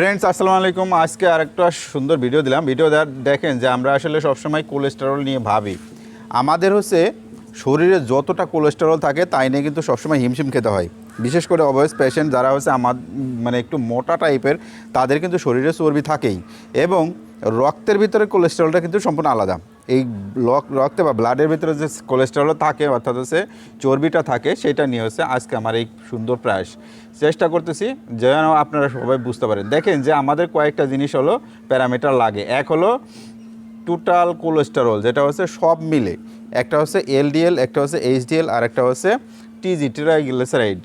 Friends আসসালামু আলাইকুম। আজকে আরেকটা সুন্দর ভিডিও দিলাম। ভিডিও দেখেন যে আমরা আসলে সবসময় কোলেস্টেরল নিয়ে ভাবি। আমাদের হচ্ছে শরীরে যতটা কোলেস্টেরল থাকে, তাই নিয়ে কিন্তু সবসময় হিমশিম খেতে হয়। বিশেষ করে অবয়স পেশেন্ট যারা হচ্ছে আমার মানে একটু মোটা টাইপের তাদের কিন্তু শরীরে চর্বি থাকেই। এবং রক্তের ভিতরে কোলেস্টেরলটা কিন্তু সম্পূর্ণ আলাদা। এই রক্তে বা ব্লাডের ভিতরে যে কোলেস্টেরল থাকে, অর্থাৎ হচ্ছে চর্বিটা থাকে, সেটা নিয়ে হচ্ছে আজকে আমার এই সুন্দর প্রয়াস। চেষ্টা করতেছি যেন আপনারা সবাই বুঝতে পারেন। দেখেন যে আমাদের কয়েকটা জিনিস হলো প্যারামিটার লাগে। এক হলো টোটাল কোলেস্টেরল যেটা হচ্ছে সব মিলে। একটা হচ্ছে এলডিএল একটা হচ্ছে এইচডিএল আর একটা হচ্ছে টিজি ট্রাইগ্লিসারাইড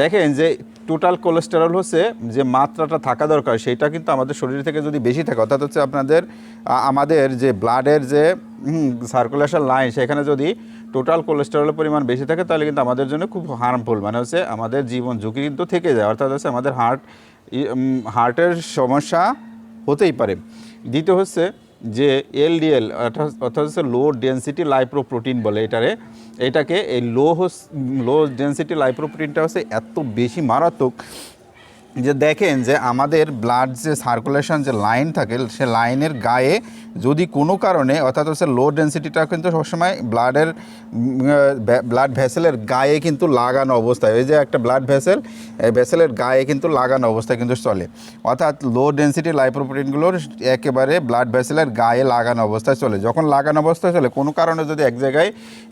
দেখেন যে টোটাল কোলেস্টেরল হচ্ছে যে মাত্রাটা থাকা দরকার সেটা কিন্তু আমাদের শরীর থেকে যদি বেশি থাকে, অর্থাৎ হচ্ছে আপনাদের আমাদের যে ব্লাডের যে সার্কুলেশন লাইন সেখানে যদি টোটাল কোলেস্টেরলের পরিমাণ বেশি থাকে, তাহলে কিন্তু আমাদের জন্য খুব হার্মফুল মানে হচ্ছে আমাদের জীবন ঝুঁকি কিন্তু থেকে যায়, অর্থাৎ হচ্ছে আমাদের হার্ট হার্টের সমস্যা হতেই পারে। দ্বিতীয় হচ্ছে যে এলডিএল, অর্থাৎ হচ্ছে লো ডেন্সিটি লাইপ্রোপ্রোটিন বলে এটারে, এটাকে এই লো লো ডেন্সিটি লাইপ্রোপ্রোটিনটা হচ্ছে এত বেশি মারাত্মক যে দেখেন যে আমাদের ব্লাড যে সার্কুলেশন যে লাইন থাকে, সে লাইনের গায়ে যদি কোনো কারণে, অর্থাৎ হচ্ছে লো ডেন্সিটিটা কিন্তু সবসময় ব্লাডের ব্লাড ভেসেলের গায়ে কিন্তু লাগানো অবস্থায়। ওই যে একটা ব্লাড ভেসেল ভেসেলের গায়ে কিন্তু লাগানো অবস্থায় কিন্তু চলে। অর্থাৎ লো ডেন্সিটি লাইপ্রোপ্রোটিনগুলোর একেবারে ব্লাড ভেসেলের গায়ে লাগানো অবস্থায় চলে। যখন লাগানো অবস্থায় চলে, কোনো কারণে যদি এক জায়গায়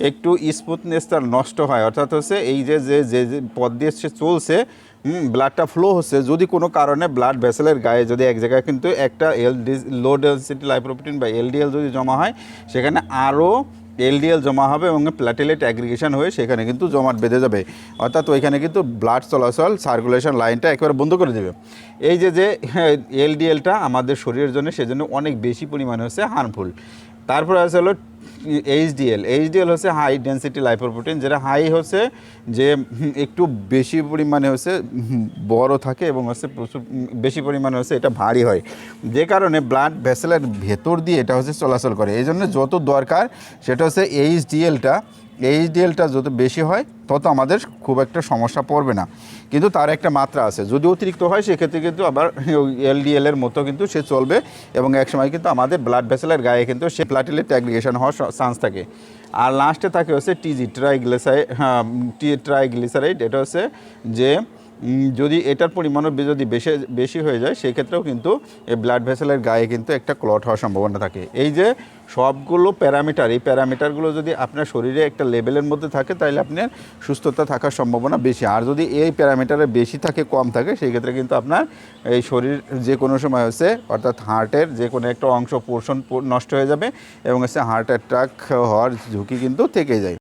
একটু স্মুথনেসটা নষ্ট হয়, অর্থাৎ হচ্ছে এই যে যে যে পথ দিয়ে সে চলছে ব্লাডটা ফ্লো হচ্ছে। যদি কোনো কারণে ব্লাড ভেসেলের গায়ে যদি এক জায়গায় কিন্তু একটা এল লো ডেন্সিটি লাইপ্রোপ্রোটিন বা এলডিএল যদি জমা হয়, সেখানে আরও এলডিএল জমা হবে এবং প্ল্যাটেলেট অ্যাগ্রিগেশন হয়ে সেখানে কিন্তু জমাট বেঁধে যাবে। অর্থাৎ ওইখানে কিন্তু ব্লাড চলাচল সার্কুলেশন লাইনটা একেবারে বন্ধ করে দেবে। এই যে যে এলডিএলটা আমাদের শরীরের জন্য সেজন্য অনেক বেশি পরিমাণে হচ্ছে হার্মফুল তারপরে আছে হলো এইচডিএল এইচডিএল হচ্ছে হাই ডেন্সিটি লাইপোপ্রোটিন যেটা হাই হচ্ছে যে একটু বেশি পরিমাণে হচ্ছে বড় থাকে এবং হচ্ছে প্রচুর বেশি পরিমাণে হচ্ছে এটা ভারী হয়। যে কারণে ব্লাড ভেসেলের ভেতর দিয়ে এটা হচ্ছে চলাচল করে। এই জন্য যত দরকার সেটা হচ্ছে এইচডিএলটা এইচডিএলটা যত বেশি হয়, তত আমাদের খুব একটা সমস্যা পড়বে না। কিন্তু তার একটা মাত্রা আছে। যদি অতিরিক্ত হয়, সেক্ষেত্রে কিন্তু আবার এলডিএলের মতো কিন্তু সে চলবে এবং একসময় কিন্তু আমাদের ব্লাড ভেসেলের গায়ে কিন্তু সে প্লাটিলেট অ্যাগ্রিগেশন হওয়ার চান্স থাকে। আর লাস্টে থাকে হচ্ছে টিজি ট্রাইগ্লিসাইড ট্রাইগ্লিসারাইড এটা হচ্ছে যে যদি এটার পরিমাণও যদি বেশি বেশি হয়ে যায়, সেক্ষেত্রেও কিন্তু এই ব্লাড ভেসেলের গায়ে কিন্তু একটা ক্লট হওয়ার সম্ভাবনা থাকে। এই যে সবগুলো প্যারামিটার, এই প্যারামিটারগুলো যদি আপনার শরীরে একটা লেভেলের মধ্যে থাকে, তাহলে আপনার সুস্থতা থাকার সম্ভাবনা বেশি। আর যদি এই প্যারামিটারে বেশি থাকে, কম থাকে সেই ক্ষেত্রে কিন্তু আপনার এই শরীর যে কোনো সময় হচ্ছে, অর্থাৎ হার্টের যে কোনো একটা অংশ পোর্শন নষ্ট হয়ে যাবে এবং হচ্ছে হার্ট অ্যাটাক হওয়ার ঝুঁকি কিন্তু থেকে যায়।